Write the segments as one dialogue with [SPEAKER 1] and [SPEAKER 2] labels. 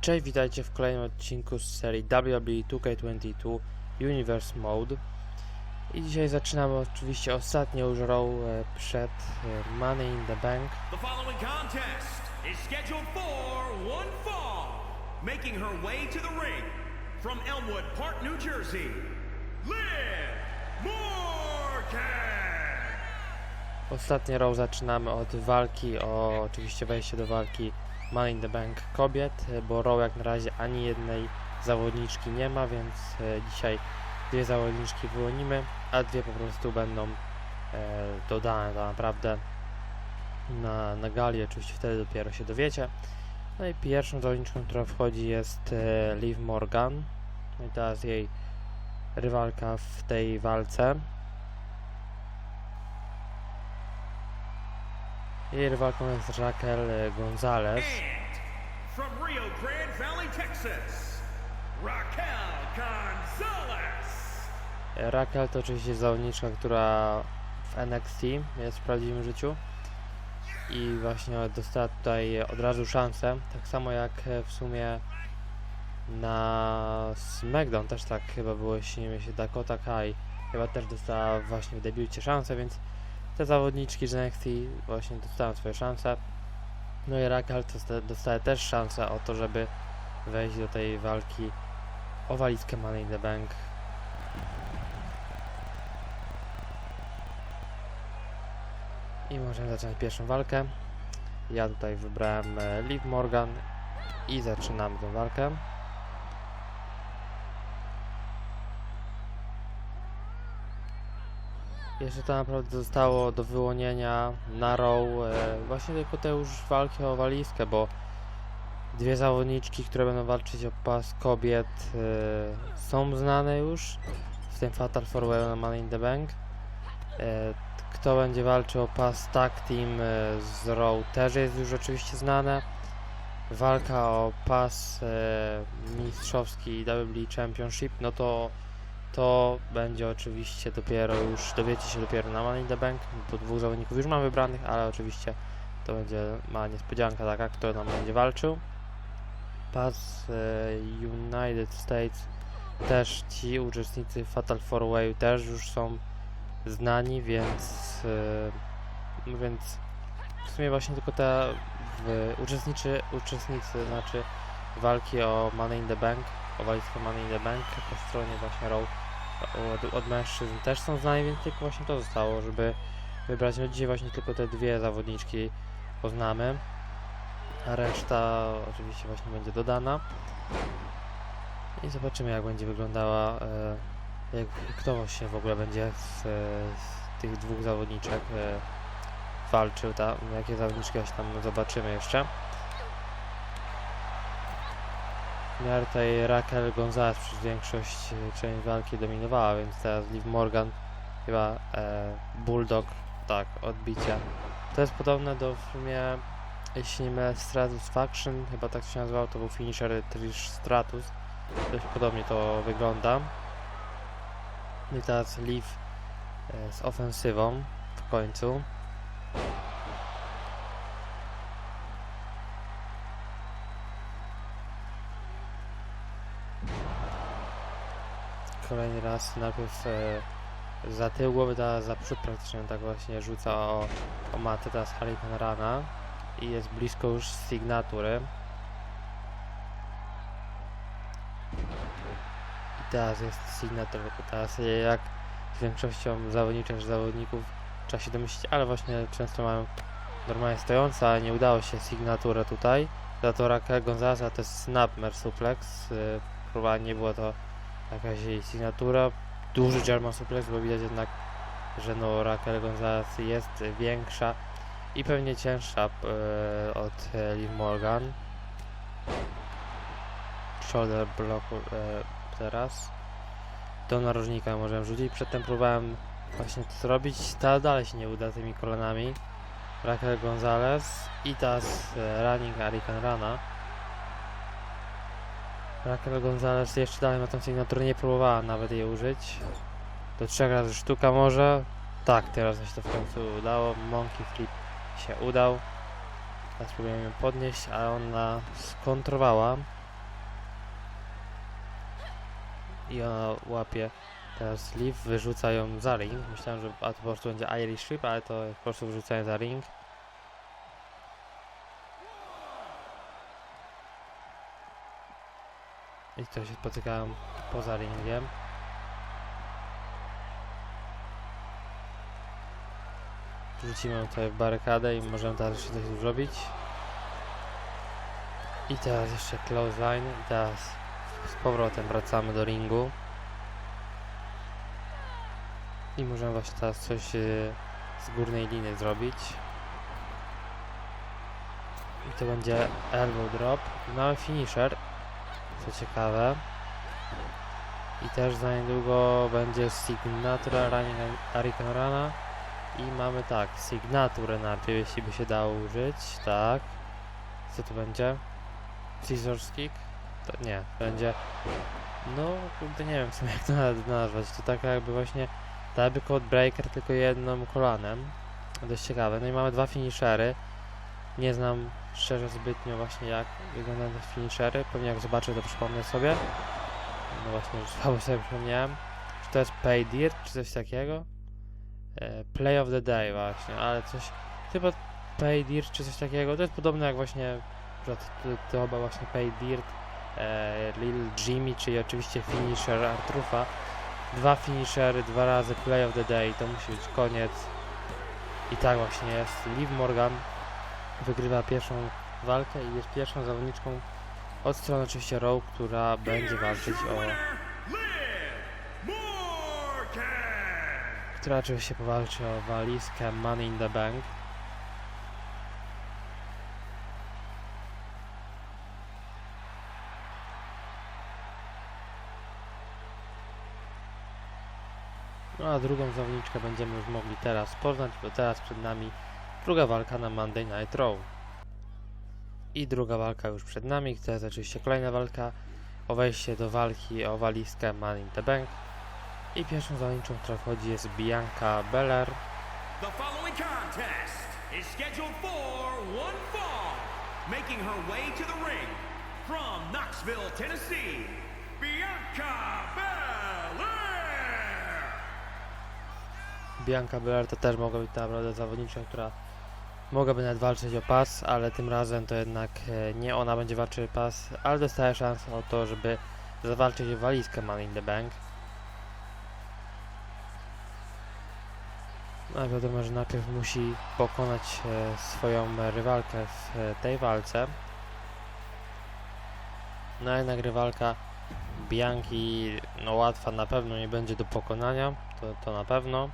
[SPEAKER 1] Cześć, witajcie w kolejnym odcinku z serii WWE 2K22 Universe Mode. I dzisiaj zaczynamy oczywiście ostatnią już row przed e, Money in the Bank.
[SPEAKER 2] The following contest is scheduled for one fall. Making her way to the ring from Elmwood Park, New Jersey, Liv Morgan.
[SPEAKER 1] Row zaczynamy od walki o oczywiście wejście do walki Money in the Bank kobiet, e, bo row jak na razie ani jednej zawodniczki nie ma, więc e, dzisiaj dwie zawodniczki wyłonimy, a dwie po prostu będą e, dodane tak naprawdę na, na gali, oczywiście wtedy dopiero się dowiecie. No i pierwszą zawodniczką, która wchodzi jest Liv Morgan. No i teraz jej rywalka w tej walce. Jej rywalką jest Raquel e, Gonzalez.
[SPEAKER 2] From Rio Grande Valley, Texas, Raquel Gonzalez.
[SPEAKER 1] E, Raquel to oczywiście zawodniczka, która w NXT jest w prawdziwym życiu i właśnie dostała tutaj od razu szansę, tak samo jak e, w sumie na SmackDown też tak chyba było, jeśli nie mylę się, Dakota Kai chyba też dostała właśnie w debiucie szansę, więc te zawodniczki z NXT właśnie dostają swoje szanse. No i Raquel dosta- dostaje też szansę o to, żeby wejść do tej walki o walizkę Money in the Bank I możemy zacząć pierwszą walkę. Ja tutaj wybrałem e, Liv Morgan i zaczynamy tę walkę. Jeszcze to naprawdę zostało do wyłonienia na row e, właśnie tylko te już walki o walizkę, bo dwie zawodniczki, które będą walczyć o pas kobiet e, są znane już, w tym Fatal 4 na Money in the Bank. E, kto będzie walczył o pas tag team z Raw też jest już oczywiście znane. Walka o pas mistrzowski WWE Championship, no to to będzie oczywiście dopiero już, dowiecie się dopiero na Money the Bank, bo dwóch zawodników już mam wybranych, ale oczywiście to będzie mała niespodzianka taka, kto tam będzie walczył. Pas e, United States też ci uczestnicy Fatal 4 też już są znani, więc, yy, więc w sumie właśnie tylko te uczestniczy, uczestnicy, znaczy walki o Money in the Bank, o walizkę Money in the Bank po stronie właśnie Raw od, od mężczyzn też są znani, więc tylko właśnie to zostało, żeby wybrać. No dzisiaj właśnie tylko te dwie zawodniczki poznamy, a reszta oczywiście właśnie będzie dodana. I zobaczymy jak będzie wyglądała e, jak, kto właśnie w ogóle będzie z, z tych dwóch zawodniczek e, walczył, ta, jakie zawodniczki właśnie tam zobaczymy jeszcze. Miarę tej Raquel Gonzalez przez większość e, część walki dominowała, więc teraz Liv Morgan chyba e, Bulldog, tak, odbicia. To jest podobne do w sumie, jeśli nie mylę, Stratus Faction, chyba tak się nazywał, to był finisher Trish Stratus. Dość podobnie to wygląda. I teraz Liv e, z ofensywą w końcu. Kolejny raz najpierw e, za tył głowy, teraz za przód praktycznie tak właśnie rzuca o, o matę, teraz Hurricane Rana i jest blisko już sygnatury. I teraz jest sygnatur, teraz jak z większością zawodniczych zawodników trzeba się domyślić, ale właśnie często mają normalnie stojące, a nie udało się sygnaturę tutaj. Za to Raquel Gonzalez to jest snapmer suplex, yy, próba nie było to jakaś jej sygnatura. Duży German suplex, bo widać jednak, że no Raquel Gonzalez jest większa i pewnie cięższa yy, od e, Liv Morgan. Shoulder block yy, teraz. Do narożnika możemy rzucić. Przedtem próbowałem właśnie to zrobić, ale dalej się nie uda tymi kolanami. Raquel Gonzalez i teraz e, running Arikan Rana. Raquel Gonzalez jeszcze dalej ma tą sygnaturę, nie próbowała nawet jej użyć. Do trzech razy sztuka może. Tak, teraz się to w końcu udało. Monkey Flip się udał. Teraz próbujemy ją podnieść, ale ona skontrowała. I ona łapie teraz Leaf, wyrzuca ją za ring. Myślałem, że a to po prostu będzie Irish Flip, ale to po prostu wyrzucają za ring. I to się spotykają poza ringiem. Rzucimy tutaj w barykadę i możemy teraz jeszcze coś zrobić. I teraz jeszcze close line. I teraz z powrotem wracamy do ringu. I możemy właśnie teraz coś e, z górnej liny zrobić. I to będzie elbow drop. Mamy finisher. Co ciekawe. I też za niedługo będzie signatura running Hurricane Rana. I mamy tak, signaturę najpierw, jeśli by się dało użyć. Tak. Co to będzie? Scissors kick? To nie, będzie... No, kurde, nie wiem w sumie jak to nazwać. To taka jakby właśnie... Tak jakby code breaker, tylko jednym kolanem. Dość ciekawe. No i mamy dwa finishery. Nie znam szczerze zbytnio właśnie jak wyglądają te finishery. Pewnie jak zobaczę to przypomnę sobie. No właśnie, już słabo sobie przypomniałem. Czy to jest pay dirt, czy coś takiego? E, play of the day właśnie, ale coś... Chyba pay dirt, czy coś takiego. To jest podobne jak właśnie... to, to chyba właśnie pay dirt. E, Lil Jimmy, czyli oczywiście finisher Artrufa. Dwa finishery, dwa razy play of the day. To musi być koniec. I tak właśnie jest. Liv Morgan wygrywa pierwszą walkę i jest pierwszą zawodniczką od strony oczywiście Row, która będzie walczyć o... Która oczywiście powalczy o walizkę Money in the Bank. No a drugą zawodniczkę będziemy już mogli teraz poznać, bo teraz przed nami druga walka na Monday Night Raw. I druga walka już przed nami, to jest oczywiście kolejna walka o wejście do walki o walizkę Money in the Bank. I pierwszą zawodniczą, która wchodzi jest Bianca Belair.
[SPEAKER 2] The following contest is scheduled for one fall. Making her way to the ring from Knoxville, Tennessee, Bianca Belair!
[SPEAKER 1] Bianca Belair to też mogła być naprawdę zawodniczka, która mogłaby nawet walczyć o pas, ale tym razem to jednak e, nie ona będzie walczyć o pas, ale dostaje szansę o to, żeby zawalczyć o walizkę Money in the Bank. No wiadomo, że najpierw musi pokonać e, swoją rywalkę w e, tej walce. No jednak rywalka Bianki no łatwa na pewno nie będzie do pokonania, to, to na pewno.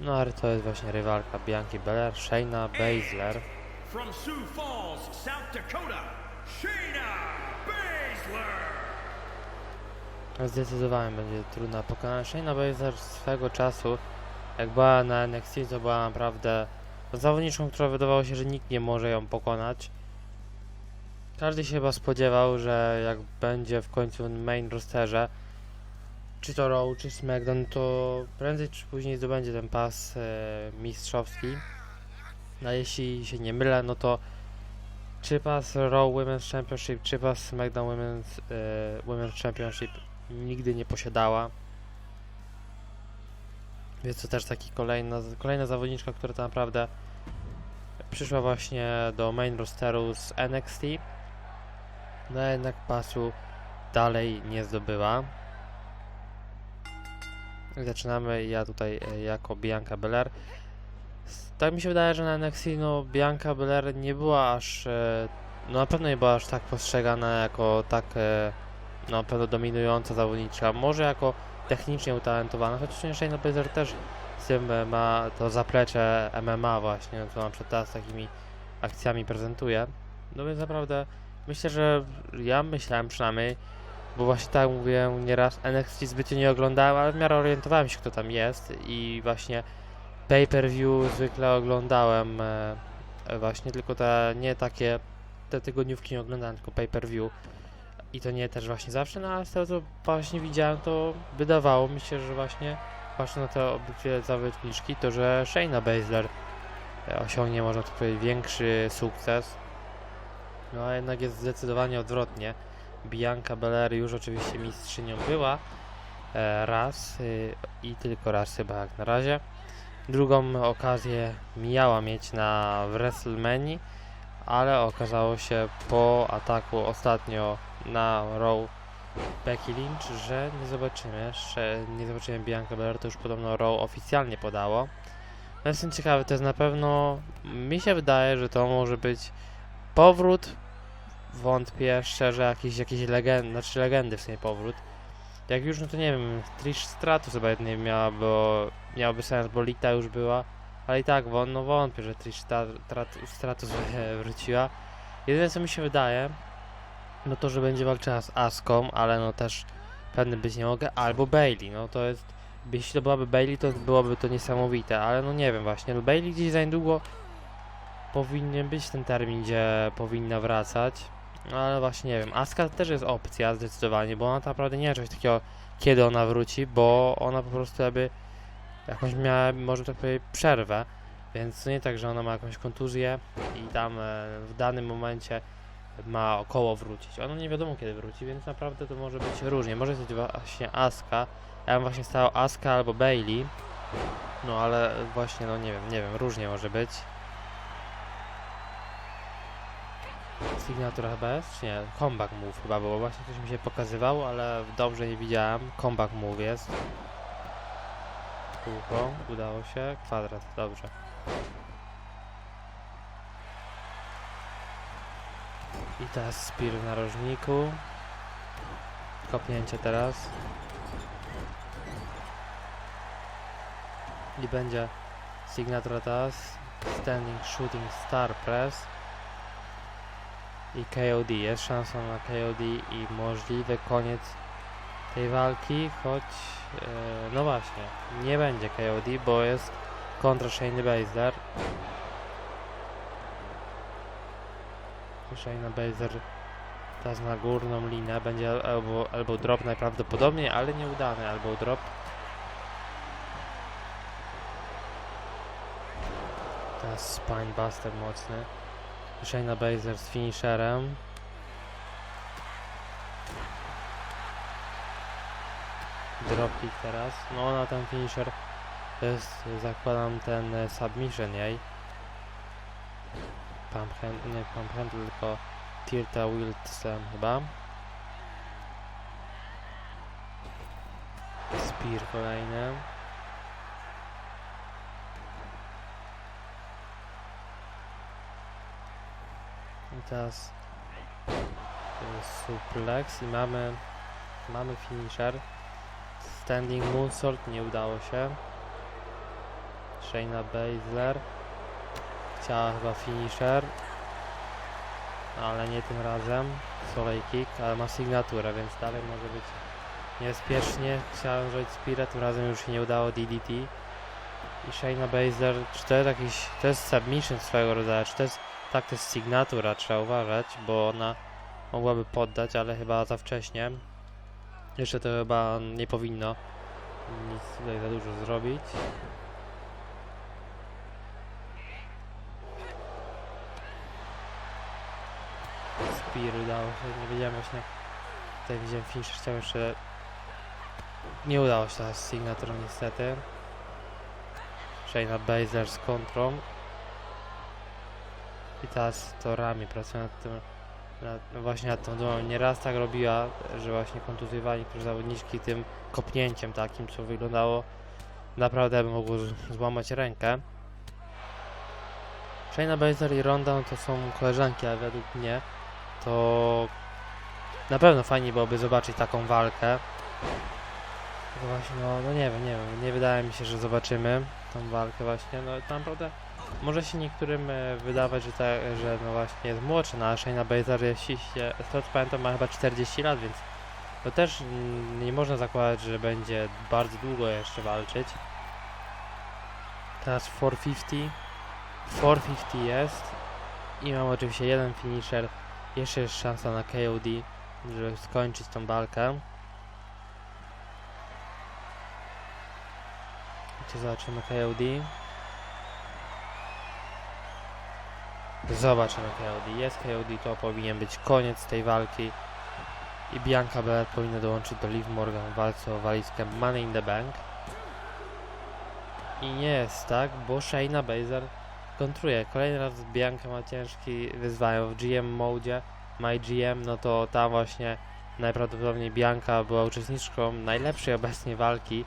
[SPEAKER 1] No ale to jest właśnie rywalka Bianki Belair, Shayna Baszler.
[SPEAKER 2] From Sioux Falls, South Dakota, Shayna Baszler!
[SPEAKER 1] Zdecydowanie będzie trudna pokonać. Shayna Baszler swego czasu, jak była na NXT, to była naprawdę zawodniczką, która wydawało się, że nikt nie może ją pokonać. Każdy się chyba spodziewał, że jak będzie w końcu main rosterze, czy to Raw, czy SmackDown, to prędzej czy później zdobędzie ten pas e, mistrzowski. No jeśli się nie mylę, no to czy pas Raw Women's Championship, czy pas SmackDown Women's, e, Women's Championship nigdy nie posiadała. Więc to też taki kolejna, kolejna zawodniczka, która tak naprawdę przyszła właśnie do main rosteru z NXT. No jednak pasu dalej nie zdobyła. Zaczynamy ja tutaj e, jako Bianca Belair. Tak mi się wydaje, że na NXT no Bianca Belair nie była aż e, no na pewno nie była aż tak postrzegana jako tak e, no na pewno dominująca zawodniczka. Może jako technicznie utalentowana, chociaż Shayna Baszler też z tym ma to zaplecze MMA właśnie, co na przykład teraz takimi akcjami prezentuje. No więc naprawdę myślę, że ja myślałem przynajmniej, bo właśnie tak mówiłem nieraz NXT zbytnio nie oglądałem, ale w miarę orientowałem się kto tam jest i właśnie pay-per-view zwykle oglądałem e, e, właśnie tylko te nie takie te tygodniówki nie oglądałem, tylko pay-per-view i to nie też właśnie zawsze, no ale z tego co właśnie widziałem to wydawało mi się, że właśnie patrząc na te obydwie zawodniczki, to że Shayna Baszler e, osiągnie można tak powiedzieć większy sukces No a jednak jest zdecydowanie odwrotnie. Bianca Belair już oczywiście mistrzynią była e, raz y, i tylko raz chyba jak na razie. Drugą okazję miała mieć na WrestleMania, ale okazało się po ataku ostatnio na Raw Becky Lynch, że nie zobaczymy, jeszcze nie zobaczymy Bianca Belair, to już podobno Raw oficjalnie podało. No jestem ciekawy, to jest na pewno, mi się wydaje, że to może być powrót, wątpię szczerze, jakiś, jakiś legend, znaczy legendy w sumie powrót. Jak już, no to nie wiem, Trish Stratus chyba jedynie miała, bo miałaby sens, bo Lita już była, ale i tak, wą- no wątpię, że Trish Stratus wróciła. Jedyne co mi się wydaje, no to, że będzie walczyła z Aską, ale no też pewny być nie mogę, albo Bailey, no to jest, jeśli to byłaby Bailey, to byłoby to niesamowite, ale no nie wiem właśnie, no Bailey gdzieś za niedługo powinien być ten termin, gdzie powinna wracać, no ale właśnie nie wiem, Aska też jest opcja zdecydowanie, bo ona tak naprawdę nie ma czegoś takiego, kiedy ona wróci, bo ona po prostu jakby jakąś miała, może tak powiedzieć, przerwę, więc nie tak, że ona ma jakąś kontuzję i tam e, w danym momencie ma około wrócić. Ona nie wiadomo kiedy wróci, więc naprawdę to może być różnie. Może być właśnie Aska. Ja bym właśnie stał Aska albo Bailey. No ale właśnie, no nie wiem, nie wiem, różnie może być. Signatura chyba? Czy nie? Comeback move chyba było. Właśnie coś mi się pokazywało, ale dobrze nie widziałem. Comeback move jest. Kółko, udało się. Kwadrat, dobrze. I teraz Spear w narożniku. Kopnięcie teraz. I będzie Signature teraz. Standing Shooting Star Press. I KOD. Jest szansa na KOD i możliwy koniec tej walki, choć e, no właśnie, nie będzie KOD, bo jest kontra Shayna Baszler. Shayna Baszler teraz na górną linę, będzie albo, albo drop najprawdopodobniej, ale nieudany, albo drop. Teraz Spinebuster mocny. Shayna Baszler z finisherem. Dropkick teraz. No na ten finisher jest, zakładam, ten e, submission jej. Pump hand, nie pump hand, tylko Tirta Wildsem chyba. Spear kolejny. I teraz e, suplex i mamy mamy finisher. Standing moonsault nie udało się. Shayna Baszler chciała chyba finisher, ale nie tym razem. Soleil kick, ale ma sygnaturę, więc dalej może być niebezpiecznie. Chciałem zrobić Spirit, tym razem już się nie udało DDT. I Shayna Baszler, czy to jest jakiś, to jest submission swego rodzaju, czy to jest, tak to jest sygnatura, trzeba uważać, bo ona mogłaby poddać, ale chyba za wcześnie. Jeszcze to chyba nie powinno nic tutaj za dużo zrobić. Spear udało się, nie wiedziałem właśnie. Tutaj widziałem finish, chciałem jeszcze... Nie udało się teraz z Signature niestety. Shayna Baszler z kontrą. I teraz to Rami pracuje nad tym nad, no właśnie nad tą dumą. Nieraz tak robiła, że właśnie kontuzjowali niektóre zawodniczki tym kopnięciem takim, co wyglądało naprawdę by mogło złamać rękę. Shayna Baszler i Ronda no to są koleżanki, ale według mnie to na pewno fajnie byłoby zobaczyć taką walkę. Tylko właśnie, no, no nie wiem, nie wiem, nie wydaje mi się, że zobaczymy tą walkę właśnie, no to naprawdę może się niektórym e, wydawać, że, ta, że no właśnie jest młodszy, no a Shayna Baszler, jeśli się, z tego co pamiętam, ma chyba 40 lat, więc to też nie można zakładać, że będzie bardzo długo jeszcze walczyć. Teraz 450. 450 jest. I mam oczywiście jeden finisher. Jeszcze jest szansa na KOD, żeby skończyć tą walkę. Tu zobaczymy KOD. Zobaczymy KOD. Jest KOD, to powinien być koniec tej walki. I Bianca Belair powinna dołączyć do Liv Morgan w walce o walizkę Money in the Bank. I nie jest tak, bo Shayna Baszler kontruje. Kolejny raz Bianca ma ciężki wyzwanie w GM modzie. My GM, no to tam właśnie najprawdopodobniej Bianca była uczestniczką najlepszej obecnie walki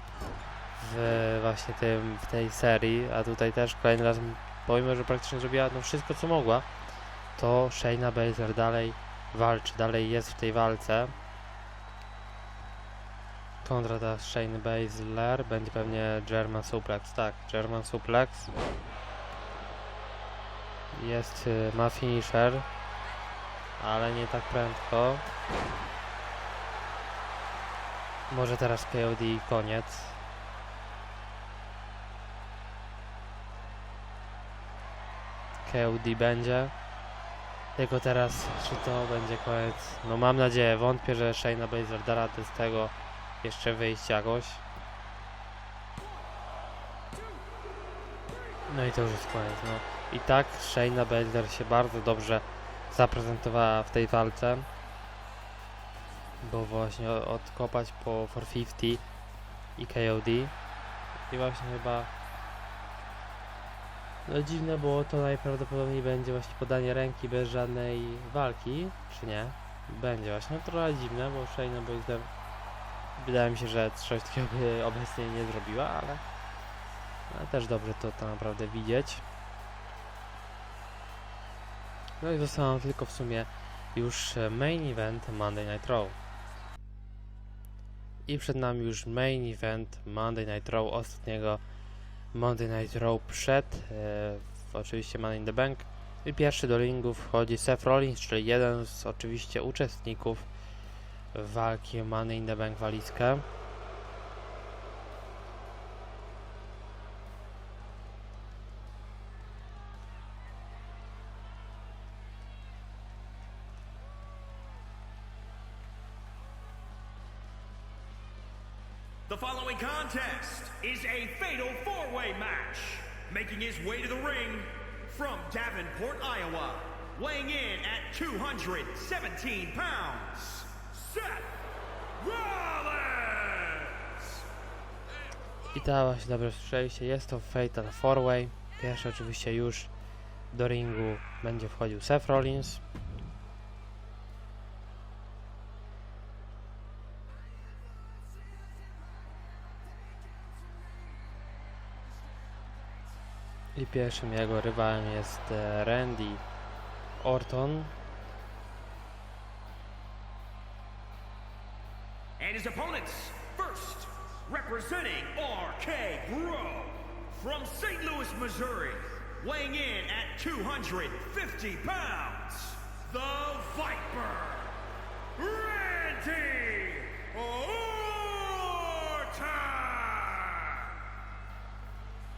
[SPEAKER 1] w właśnie tym, w tej serii, a tutaj też kolejny raz, pomimo że praktycznie zrobiła no wszystko co mogła, to Shayna Baszler dalej walczy, dalej jest w tej walce. Kontra ta Shayna Baszler będzie pewnie German Suplex, tak, German Suplex. Jest, y, ma finisher, ale nie tak prędko. Może teraz KOD i koniec. KOD będzie. Tylko teraz, czy to będzie koniec? No mam nadzieję, wątpię, że Shayna Baszler da radę z tego jeszcze wyjść jakoś. No i to już jest koniec, no. I tak Shayna Baszler się bardzo dobrze zaprezentowała w tej walce. Bo właśnie odkopać po 450 i KOD. I właśnie chyba no dziwne było to najprawdopodobniej będzie właśnie podanie ręki bez żadnej walki, czy nie? Będzie właśnie, no trochę dziwne, bo Shayna Baszler wydaje mi się, że coś takiego by obecnie nie zrobiła, ale, też dobrze to, to naprawdę widzieć. No i zostało nam tylko w sumie już e, main event Monday Night Raw. I przed nami już main event Monday Night Raw ostatniego Monday Night Raw przed, e, oczywiście Money in the Bank. I pierwszy do ringu wchodzi Seth Rollins, czyli jeden z oczywiście uczestników walki Money in the Bank walizkę.
[SPEAKER 2] The following contest is a fatal four-way match. Making his way to the ring from Davenport, Iowa, weighing in at 217 pounds, Seth Rollins!
[SPEAKER 1] I ta właśnie dobrze słyszeliście, jest to Fatal 4-Way. Pierwszy oczywiście już do ringu będzie wchodził Seth Rollins. Pierwszym jego rywalem jest e, Randy Orton.
[SPEAKER 2] And his opponents, first, representing RK Bro from St. Louis, Missouri, weighing in at 250 pounds, the Viper, Randy Orton!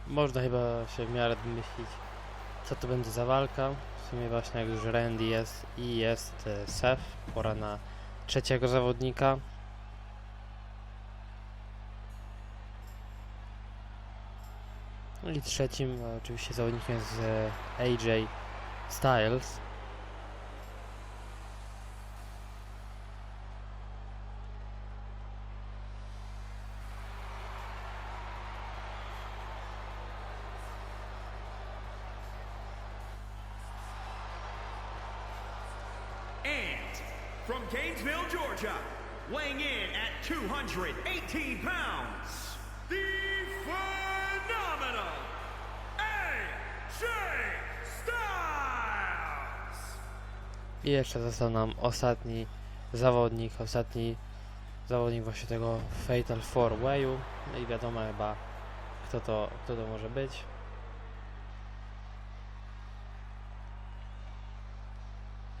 [SPEAKER 1] Można chyba się w miarę domyślić, co to będzie za walka. W sumie właśnie jak już Randy jest i jest e, Seth, pora na trzeciego zawodnika. No i trzecim e, oczywiście zawodnikiem jest e, AJ Styles.
[SPEAKER 2] Weighing in at 218 pounds, the phenomenal AJ Styles!
[SPEAKER 1] I jeszcze został nam ostatni zawodnik, ostatni zawodnik właśnie tego Fatal 4-Wayu. No i wiadomo chyba kto to, kto to może być.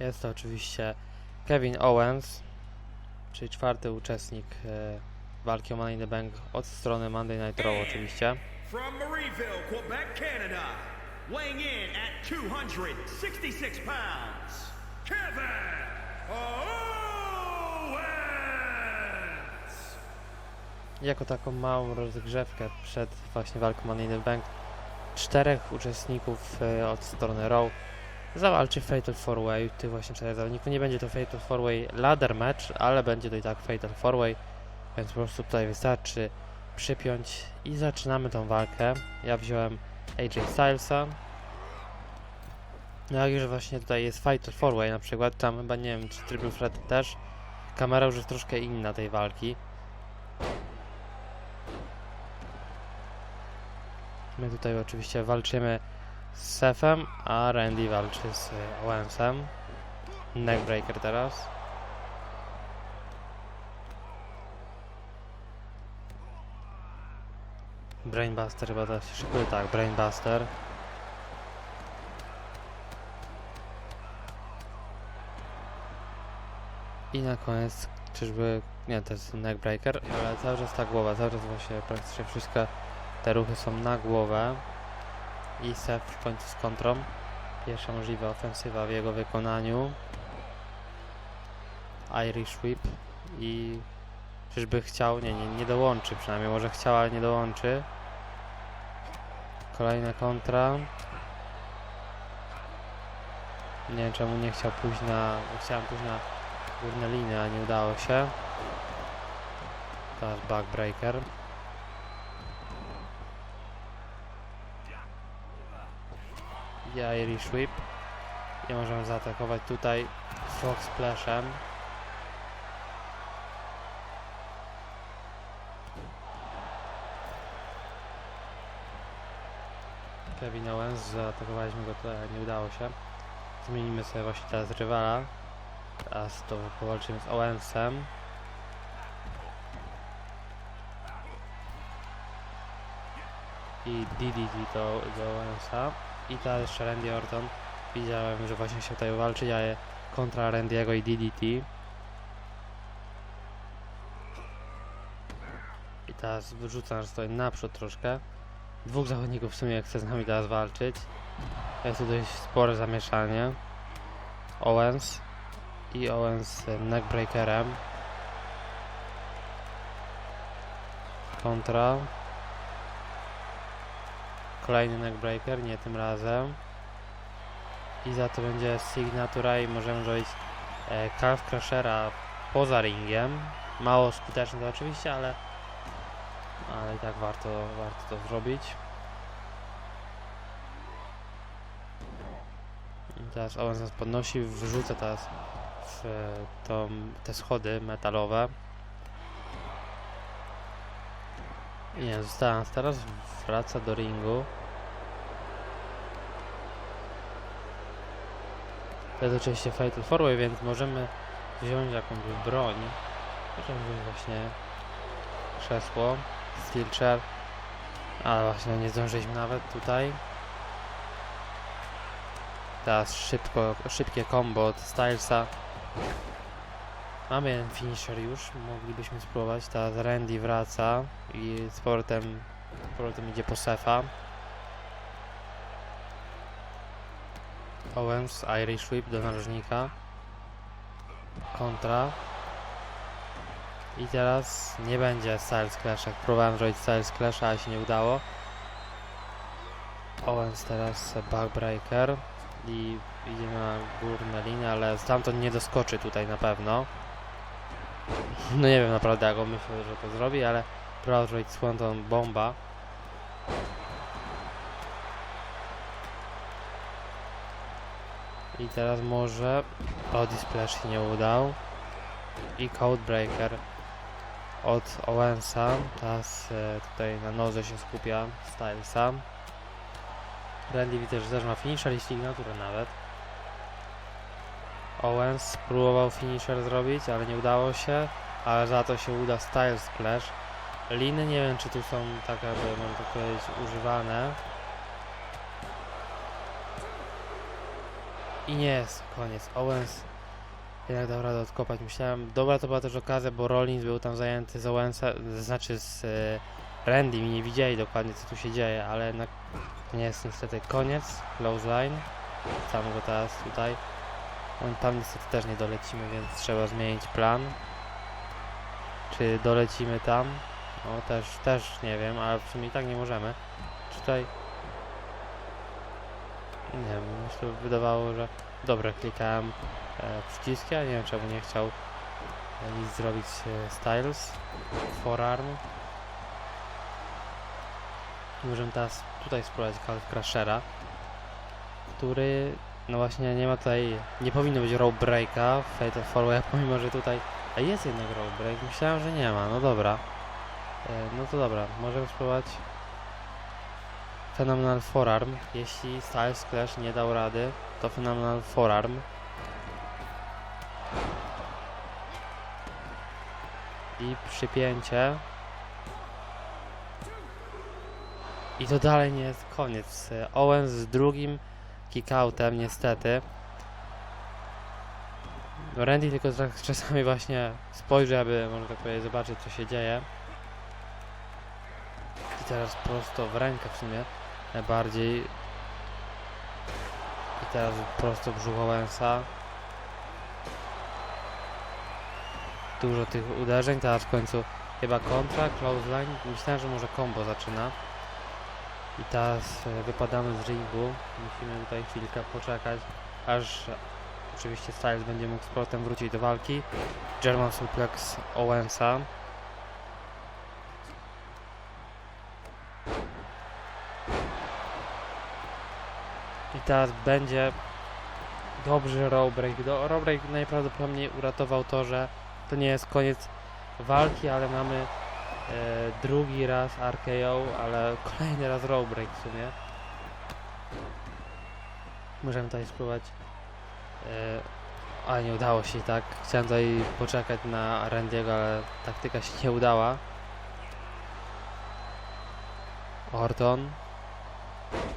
[SPEAKER 1] Jest to oczywiście Kevin Owens, czyli czwarty uczestnik e, walki o Money in the Bank od strony Monday Night Raw oczywiście.
[SPEAKER 2] From Marieville, Quebec, Canada, weighing in at 266 pounds, Kevin Owens!
[SPEAKER 1] jako taką małą rozgrzewkę przed właśnie walką Money in the Bank czterech uczestników e, od strony Raw zawalczy Fatal 4-Way tych właśnie czterech zawodników. Nie będzie to Fatal 4-Way ladder match, ale będzie to i tak Fatal 4-Way, więc po prostu tutaj wystarczy przypiąć i zaczynamy tą walkę. Ja wziąłem AJ Stylesa. No jak już właśnie tutaj jest Fatal 4-Way na przykład, tam chyba nie wiem czy Triple Threat też, kamera już jest troszkę inna tej walki. My tutaj oczywiście walczymy z Sefem, a Randy walczy z Owensem. Neckbreaker teraz. Brainbuster chyba teraz się szykuje, tak, Brainbuster. I na koniec, czyżby, nie, to jest Neckbreaker, ale cały czas ta głowa, cały czas właśnie praktycznie wszystkie te ruchy są na głowę. I Sef w końcu z kontrą. Pierwsza możliwa ofensywa w jego wykonaniu. Irish Whip i czyżby chciał, nie, nie, nie dołączy przynajmniej, może chciał, ale nie dołączy. Kolejna kontra. Nie wiem czemu nie chciał pójść na, chciałem pójść na górne linie, a nie udało się. Teraz backbreaker. I Irish Whip. I możemy zaatakować tutaj Frog Splashem Kevin Owens, zaatakowaliśmy go tutaj, ale nie udało się. Zmienimy sobie właśnie teraz rywala. Teraz to powalczymy z Owensem. I DDT do, do Owensa i teraz jeszcze Randy Orton. Widziałem, że właśnie się tutaj walczy, ja je kontra Randy'ego i DDT. I teraz wyrzucam sobie naprzód troszkę. Dwóch zawodników w sumie chce z nami teraz walczyć. Jest tu dość spore zamieszanie. Owens i Owens neckbreakerem. Kontra. Kolejny neckbreaker, nie tym razem. I za to będzie Signatura i możemy zrobić e, Calf Crushera poza ringiem. Mało skuteczny to oczywiście, ale ale i tak warto, warto to zrobić. I teraz Owens nas podnosi, wrzuca teraz w e, tą, te schody metalowe. Została nas teraz, wraca do ringu. To jest oczywiście Fatal 4 więc możemy wziąć jakąś broń. Możemy wziąć właśnie krzesło, steel chair. Ale właśnie nie zdążyliśmy nawet tutaj. Teraz szybko, szybkie combo od Stylesa. Mamy jeden finisher już, moglibyśmy spróbować. Teraz Randy wraca i z powrotem, z powrotem idzie po Sefa. Owens, Irish Whip do narożnika. Kontra. I teraz nie będzie Styles Clash. Próbowałem zrobić Styles Clash, ale się nie udało. Owens teraz backbreaker i idzie na górne linie, ale stamtąd nie doskoczy tutaj na pewno. No nie wiem naprawdę jak on myślał, że to zrobi, ale zrobić Swanton bomba. I teraz może Body Splash się nie udał. I Codebreaker od Owensa. Teraz e, tutaj na nodze się skupia Stylesa. Randy widzę, że też ma finisher i signaturę nawet. Owens spróbował finisher zrobić, ale nie udało się. Ale za to się uda Styles Splash. Liny nie wiem czy tu są tak to powiedzieć używane. I nie jest koniec. Owens jednak dał radę odkopać. Myślałem, dobra to była też okazja, bo Rollins był tam zajęty z Owensa, znaczy z e, Randy i nie widzieli dokładnie co tu się dzieje, ale jednak nie jest niestety koniec. Close line. Wracamy go teraz tutaj. Tam niestety też nie dolecimy, więc trzeba zmienić plan. Czy dolecimy tam? No też, też nie wiem, ale w sumie i tak nie możemy. Czy tutaj Nie wiem, mi się wydawało, że dobrze klikałem e, przyciski, a nie wiem czemu nie chciał e, nic zrobić e, Styles, Forearm. Możemy teraz tutaj spróbować Calf Crushera, który, no właśnie nie ma tutaj, nie powinno być rope breaka w Fatal 4 pomimo że tutaj a jest jednak rope break, myślałem, że nie ma, no dobra. E, no to dobra, możemy spróbować Phenomenal Forearm. Jeśli Styles Clash nie dał rady, to Phenomenal Forearm. I przypięcie. I to dalej nie jest koniec. Owens z drugim kickoutem niestety. Randy tylko tak czasami właśnie spojrzy, aby można tak powiedzieć zobaczyć co się dzieje. I teraz prosto w rękę w sumie najbardziej. I teraz prosto brzuch Owensa. Dużo tych uderzeń, teraz w końcu chyba kontra, clothesline. Myślałem, że może combo zaczyna. I teraz e, wypadamy z ringu. Musimy tutaj chwilkę poczekać, aż oczywiście Styles będzie mógł z powrotem wrócić do walki. German suplex Owensa. I teraz będzie dobry row break. Do, row break najprawdopodobniej uratował to, że to nie jest koniec walki, ale mamy drugi raz RKO, ale kolejny raz row break w sumie. Możemy tutaj spróbować. E, a nie udało się tak. Chciałem tutaj poczekać na Randiego, ale taktyka się nie udała. Orton.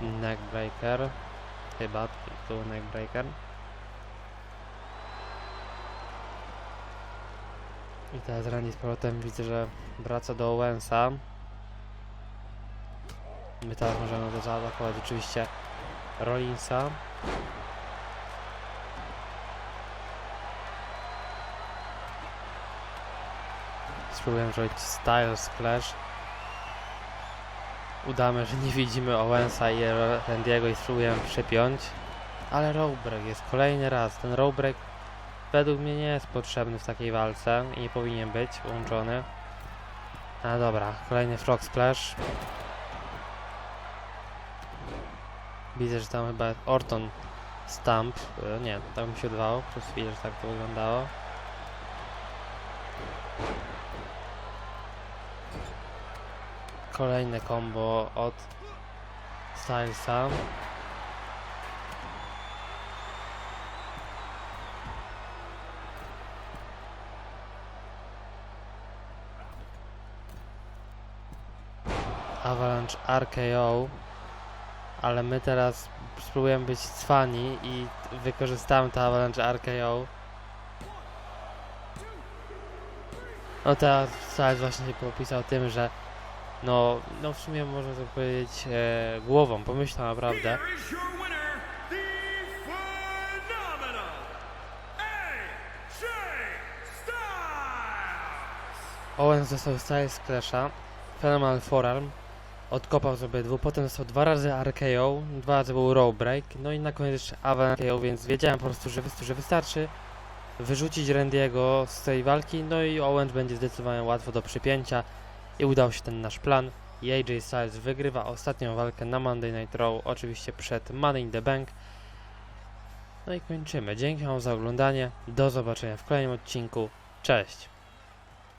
[SPEAKER 1] Neckbreaker. Chyba to neckbreaker. I teraz Randy z powrotem widzę, że wraca do Owensa. My teraz możemy go zaatakować oczywiście Rollinsa. Spróbuję zrobić Styles Clash. Udamy, że nie widzimy Owensa i Randiego i spróbujemy przepiąć. Ale Rowbreak jest kolejny raz. Ten Rowbreak według mnie nie jest potrzebny w takiej walce i nie powinien być włączony. A dobra, kolejny Frog Splash. Widzę, że tam chyba jest Orton Stamp. E, Nie, tak mi się wydawało przez chwilę, że tak to wyglądało. Kolejne combo od Stylesa. Avalanche RKO. Ale my teraz spróbujemy być cwani i wykorzystamy to Avalanche RKO. No teraz Styles właśnie się popisał tym, że no, no w sumie można tak powiedzieć e, głową, pomyślał naprawdę. Owens dostał Styles Clasha, Phenomenal Forearm, odkopał sobie dwóch, potem dostał dwa razy RKO, dwa razy był Row Break, no i na koniec jeszcze Avalanche RKO, więc wiedziałem po prostu, że, że wystarczy wyrzucić Randiego z tej walki, no i Owens będzie zdecydowanie łatwo do przypięcia i udał się ten nasz plan. I AJ Styles wygrywa ostatnią walkę na Monday Night Raw, oczywiście przed Money in the Bank. No i kończymy. Dzięki Wam za oglądanie. Do zobaczenia w kolejnym odcinku. Cześć!